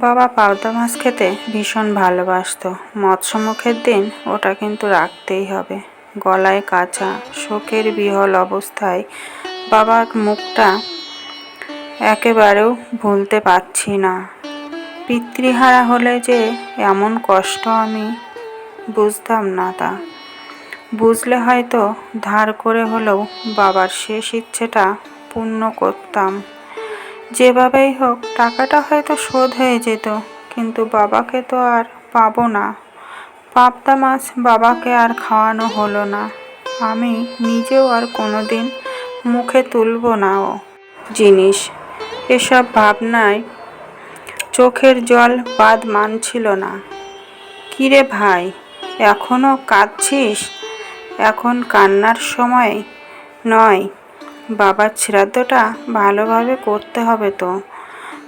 বাবা পাবদা মাছ খেতে ভীষণ ভালোবাসতো। মৎস্যমুখের দিন ওটা কিন্তু রাখতেই হবে। গলায় কাঁচা, শোকের বিহল অবস্থায় বাবার মুখটা একেবারেও ভুলতে পারছি না। পিতৃহারা হলে যে এমন কষ্ট আমি বুঝতাম না তা। বুঝলে হয়তো ধার করে হলেও বাবার শেষ ইচ্ছেটা পূর্ণ করতাম। যেভাবেই হোক, টাকাটা হয়তো শোধ হয়ে যেত, কিন্তু বাবাকে তো আর পাবো না। পাবদা মাছ বাবাকে আর খাওয়ানো হলো না। আমি নিজেও আর কোনো দিন মুখে তুলব না ও জিনিস। এসব ভাবনায় চোখের জল বাদ মানছিল না। কিরে ভাই এখনও কাঁদছিস? এখন কান্নার সময় নয়। বাবার শ্রাদ্ধটা ভালোভাবে করতে হবে তো।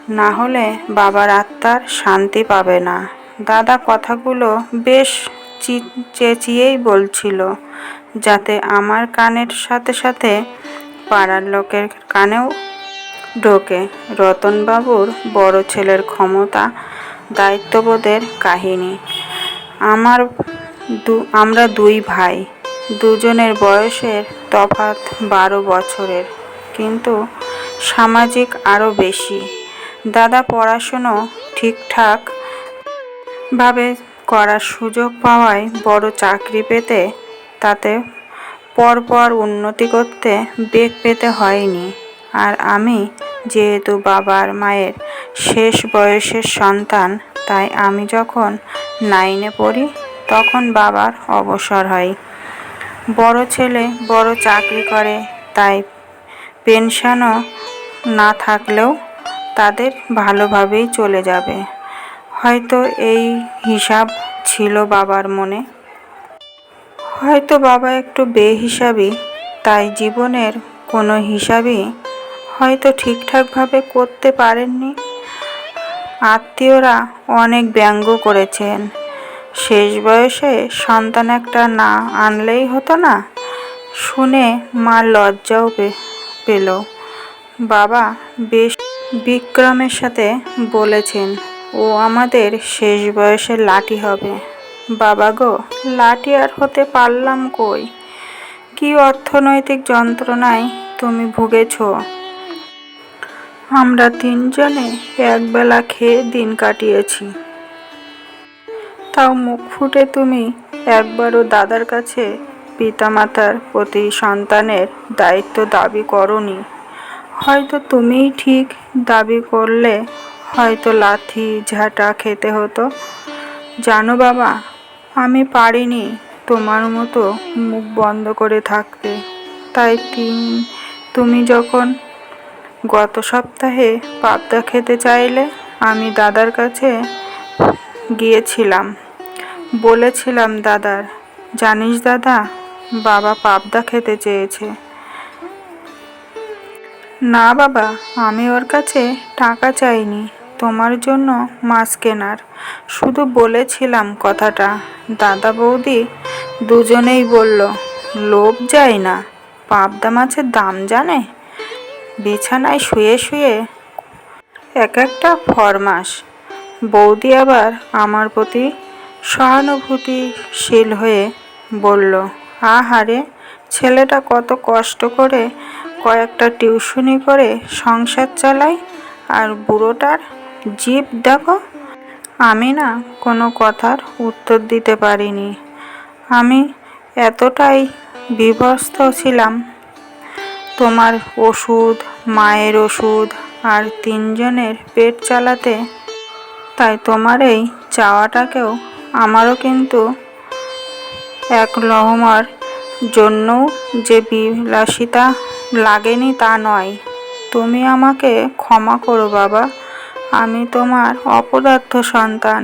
না হলে বাবার আত্মার শান্তি পাবে না। দাদা কথাগুলো বেশ চেঁচিয়েই বলছিল, যাতে আমার কানের সাথে সাথে পাড়ার লোকের কানেও ঢোকে। রতনবাবুর বড় ছেলের ক্ষমতা, দায়িত্ববোধের কাহিনী। আমার দু আমরা দুই ভাই। দুজনের বয়সের তফাৎ বারো বছরের। কিন্তু সামাজিক আরও বেশি। দাদা পড়াশুনো ঠিকঠাক ভাবে করার সুযোগ পাওয়ায় বড় চাকরি পেতে তাতে পরপর উন্নতি করতে বেগ পেতে হয়নি। আর আমি যেহেতু বাবার মায়ের শেষ বয়সের সন্তান, তাই আমি যখন নাইনে পড়ি, তখন বাবার অবসর হয়। বড় ছেলে বড় চাকরি করে, তাই পেনশনও না থাকলেও তাদের ভালোভাবেই চলে যাবে। হয়তো এই হিসাব ছিল বাবার মনে। হয়তো বাবা একটু বেহিসাবি, তাই জীবনের কোনো হিসাবই হয়তো ঠিকঠাকভাবে করতে পারেননি। আত্মীয়রা অনেক ব্যঙ্গ করেছেন। শেষ বয়সে সন্তান একটা না আনলেই হতো না? শুনে মা লজ্জাও পেল। বাবা বেশ বিক্রমের সাথে বলেছেন, ও আমাদের শেষ বয়সে লাঠি হবে। বাবা গো, লাঠি আর হতে পারলাম কই? কি অর্থনৈতিক যন্ত্রণায় তুমি ভুগেছ? আমরা তিনজনে একবেলা খেয়ে দিন কাটিয়েছি। তাও মুখ ফুটে তুমি একবারও দাদার কাছে পিতামাতার প্রতি সন্তানের দায়িত্ব দাবি করনি। হয়তো তুমিই ঠিক দাবি করলে হয়তো লাথি ঝাঁটা খেতে হতো। জানো বাবা, আমি পারিনি তোমার মতো মুখ বন্ধ করে থাকতে। তাই তুমি যখন গত সপ্তাহে পাবদা খেতে চাইলে আমি দাদার কাছে গিয়েছিলাম। বলেছিলাম দাদার, জানিস দাদা, বাবা পাবদা খেতে চেয়েছে। না বাবা, আমি ওর কাছে টাকা চাইনি, তোমার জন্য মাছ কেনার। শুধু বলেছিলাম কথাটা। দাদা বৌদি দুজনেই বলল, লোভ যায় না, পাবদা মাছের দাম জানে? বিছানায় শুয়ে শুয়ে এক একটা ফরমাস বৌদি আবার আমার প্রতি সহানুভূতিশীল হয়ে বলল, আহারে, ছেলেটা কত কষ্ট করে কয়েকটা টিউশনি করে সংসার চালায় আর বুড়োটার জিপ দেখো। আমি না কোনো কথার উত্তর দিতে পারিনি। আমি এতটাই বিভস্ত ছিলাম। তোমার ওষুধ, মায়ের ওষুধ আর তিনজনের পেট চালাতে, তাই তোমার এই চাওয়াটাকেও আমারও কিন্তু এক লহমার জন্যও যে বিলাসিতা লাগেনি তা নয়। তুমি আমাকে ক্ষমা করো বাবা, আমি তোমার অপদার্থ সন্তান।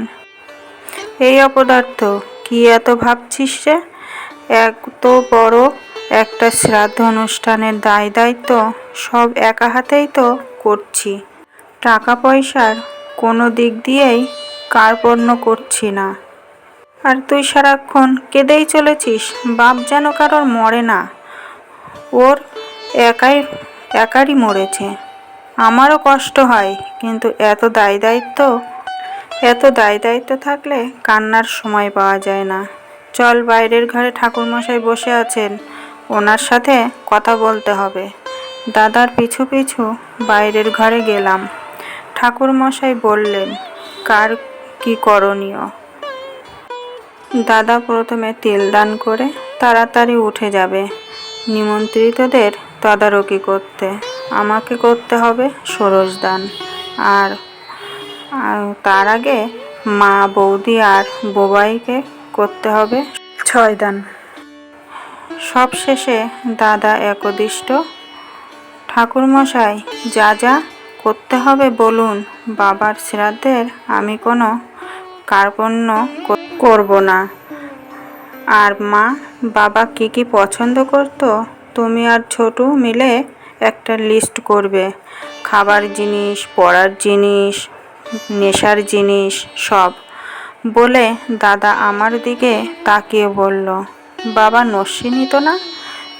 এই অপদার্থ, কি এত ভাবছিস রে? এত বড় একটা শ্রাদ্ধ অনুষ্ঠানের দায় দায়িত্ব, সব একা হাতেই তো করছি। টাকা পয়সার কোনো দিক দিয়েই কার্পণ্য করছি না। আর তুই সারাক্ষণ কেঁদেই চলেছিস, বাপ যেন কারোর মরে না। ওর একাই, একারই মরেছে। আমারও কষ্ট হয়, কিন্তু এত দায় দায়িত্ব, এত দায় দায়িত্ব থাকলে কান্নার সময় পাওয়া যায় না। চল বাইরের ঘরে ঠাকুরমশাই বসে আছেন, ওনার সাথে কথা বলতে হবে। দাদার পিছু পিছু বাইরের ঘরে গেলাম। ঠাকুরমশাই বললেন, কার কি করণীয়? দাদা প্রথমে তেল দান করে তাড়াতাড়ি উঠে যাবে। নিমন্ত্রিতদের তদারকি করতে। আমাকে করতে হবে ষোড়শ দান। আর আর তার আগে মা, বৌদি আর বোবাইকে করতে হবে ছয় দান। সব শেষে দাদা একদিষ্ট। ঠাকুরমশাই, যা যা করতে হবে বলুন। বাবার শ্রাদ্ধের আমি কোনো কার্পণ্য কর- করব না। আর মা, বাবা কি কি পছন্দ করতো? তুমি আর ছোটু মিলে একটা লিস্ট করবে। খাবার জিনিস, পড়ার জিনিস, নেশার জিনিস, সব। বলে দাদা আমার দিকে তাকিয়ে বলল, বাবা নস্যি নিত না?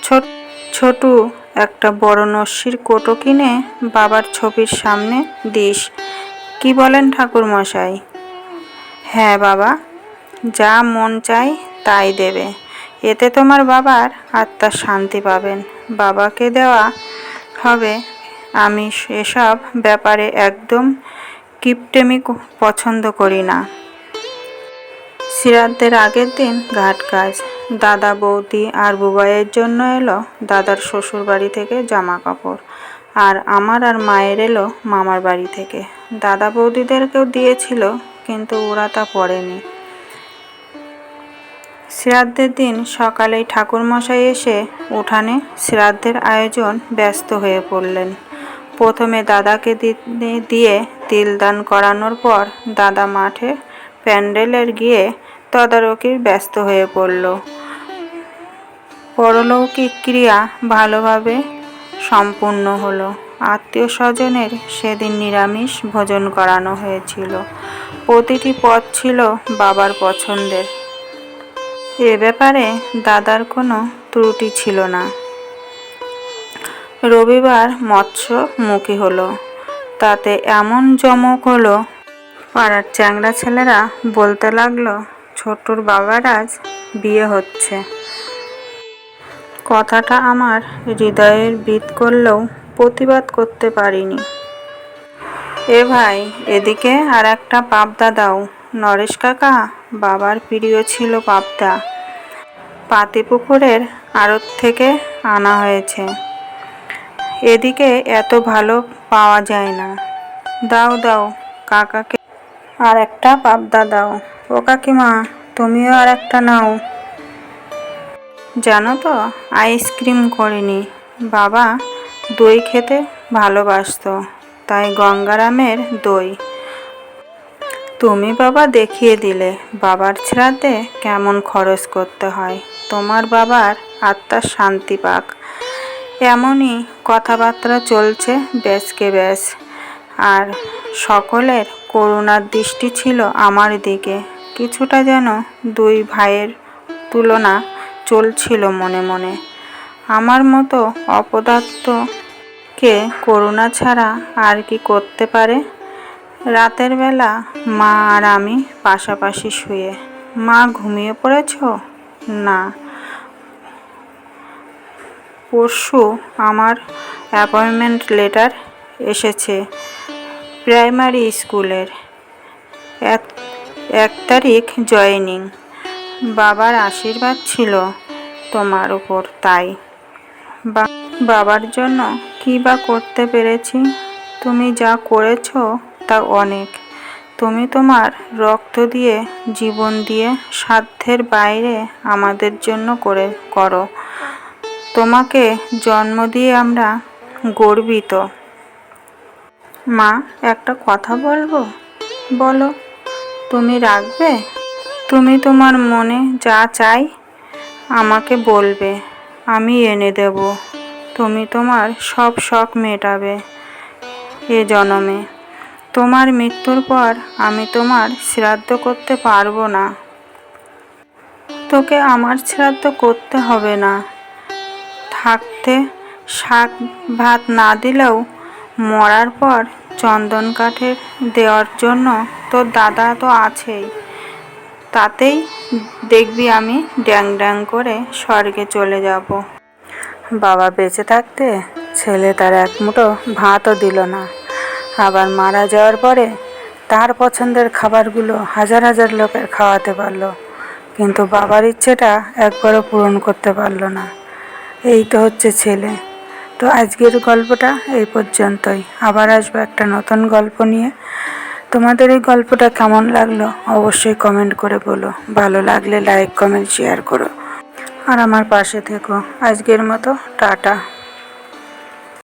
ছোট, ছোটু, একটা বড় নস্যির কোটো কিনে বাবার ছবির সামনে দিস। কি বলেন ঠাকুরমশাই? হ্যাঁ বাবা, যা মন চাই তাই দেবে। এতে তোমার বাবার আত্মার শান্তি পাবেন। বাবাকে দেওয়া হবে আমি এসব ব্যাপারে একদম কিপটেমি পছন্দ করি না। শ্রাদ্ধের আগের দিন ঘাট কাজ। দাদা বৌদি আর বুবাইয়ের জন্য এলো দাদার শ্বশুর বাড়ি থেকে জামা কাপড় আর আমার আর মায়ের এলো মামার বাড়ি থেকে। দাদা বৌদিদেরকেও দিয়েছিল কিন্তু ওরা তা পড়েনি। শ্রাদ্ধের দিন সকালেই ঠাকুরমশাই এসে উঠানে শ্রাদ্ধের আয়োজন ব্যস্ত হয়ে পড়লেন। প্রথমে দাদাকে দিয়ে তিলদান করানোর পর দাদা মাঠে প্যান্ডেলের গিয়ে তদারকির ব্যস্ত হয়ে পড়ল। পরলৌকিক ক্রিয়া ভালোভাবে সম্পূর্ণ হলো। আত্মীয় স্বজনের সেদিন নিরামিষ ভোজন করানো হয়েছিল। প্রতিটি পদ ছিল বাবার পছন্দের। এ ব্যাপারে দাদার কোনো ত্রুটি ছিল না। রবিবার মৎস্য মুখী হলো। তাতে এমন জমক হলো, পাড়ার চ্যাংড়া ছেলেরা বলতে লাগল ছোটুর বাবার আজ বিয়ে হচ্ছে। কথাটা আমার হৃদয়ের বিদ করলেও প্রতিবাদ করতে পারিনি। এ ভাই, এদিকে আর একটা পাবদা দাও। নরেশ কাকা, বাবার প্রিয় ছিল পাবদা। পাতিপুকুরের আড়ত থেকে আনা হয়েছে। এদিকে এত ভালো পাওয়া যায় না। দাও দাও, কাকাকে আর একটা পাবদা দাও। ও কাকিমা, তুমিও আর একটা নাও। জানো তো, আইসক্রিম করিনি। বাবা দই খেতে ভালোবাসতো। তাই গঙ্গারামের দই। তুমি বাবা দেখিয়ে দিলে, বাবার শ্রাদ্ধে কেমন খরচ করতে হয়। তোমার বাবার আত্মার শান্তি পাক। এমনই কথাবার্তা চলছে ব্যাসকে ব্যাস। আর সকলের করুণার দৃষ্টি ছিল আমার দিকে। কিছুটা যেন দুই ভাইয়ের তুলনা চলছিল মনে মনে। আমার মতো অপদার্থকে করুণা ছাড়া আর কি করতে পারে? রাতের বেলা মা আর আমি পাশাপাশি শুয়ে। মা, ঘুমিয়ে পড়েছ? না। পরশু আমার অ্যাপয়েন্টমেন্ট লেটার এসেছে প্রাইমারি স্কুলের। এক এক তারিখ জয়েনিং। বাবার আশীর্বাদ ছিল তোমার উপর, তাই। বাবার জন্য কী বা করতে পেরেছি? তুমি যা করেছ তা অনেক। তুমি তোমার রক্ত দিয়ে, জীবন দিয়ে, সাধ্যের বাইরে আমাদের জন্য করে করো। তোমাকে জন্ম দিয়ে আমরা গর্বিত। মা, একটা কথা বলব? বলো, তুমি রাখবে? তুমি তোমার মনে যা চাই, আমাকে বলবে। আমি এনে দেব। তুমি তোমার সব শখ মেটাবে এ জনমে। তোমার মৃত্যুর পর আমি তোমার শ্রাদ্ধ করতে পারব না। তোকে আমার শ্রাদ্ধ করতে হবে না। থাকতে শাক ভাত না দিলেও মরার পর চন্দন কাঠের দেওয়ার জন্য তোর দাদা তো আছেই। তাতেই দেখবি আমি ড্যাং ড্যাং করে স্বর্গে চলে যাব। বাবা বেঁচে থাকতে ছেলে তার এক মুঠো ভাতও দিল না। আবার মারা যাওয়ার পরে তার পছন্দের খাবারগুলো হাজার হাজার লোকের খাওয়াতে পারল, কিন্তু বাবার ইচ্ছেটা একবারও পূরণ করতে পারল না। এই তো হচ্ছে ছেলে। তো আজকের গল্পটা এই পর্যন্তই। আবার আসব একটা নতুন গল্প নিয়ে। তোমাদের এই গল্পটা কেমন লাগল অবশ্যই কমেন্ট করে বলো। ভালো লাগলে লাইক, কমেন্ট, শেয়ার করো। আর আমার পাশে থেকো। আজকের মতো টাটা।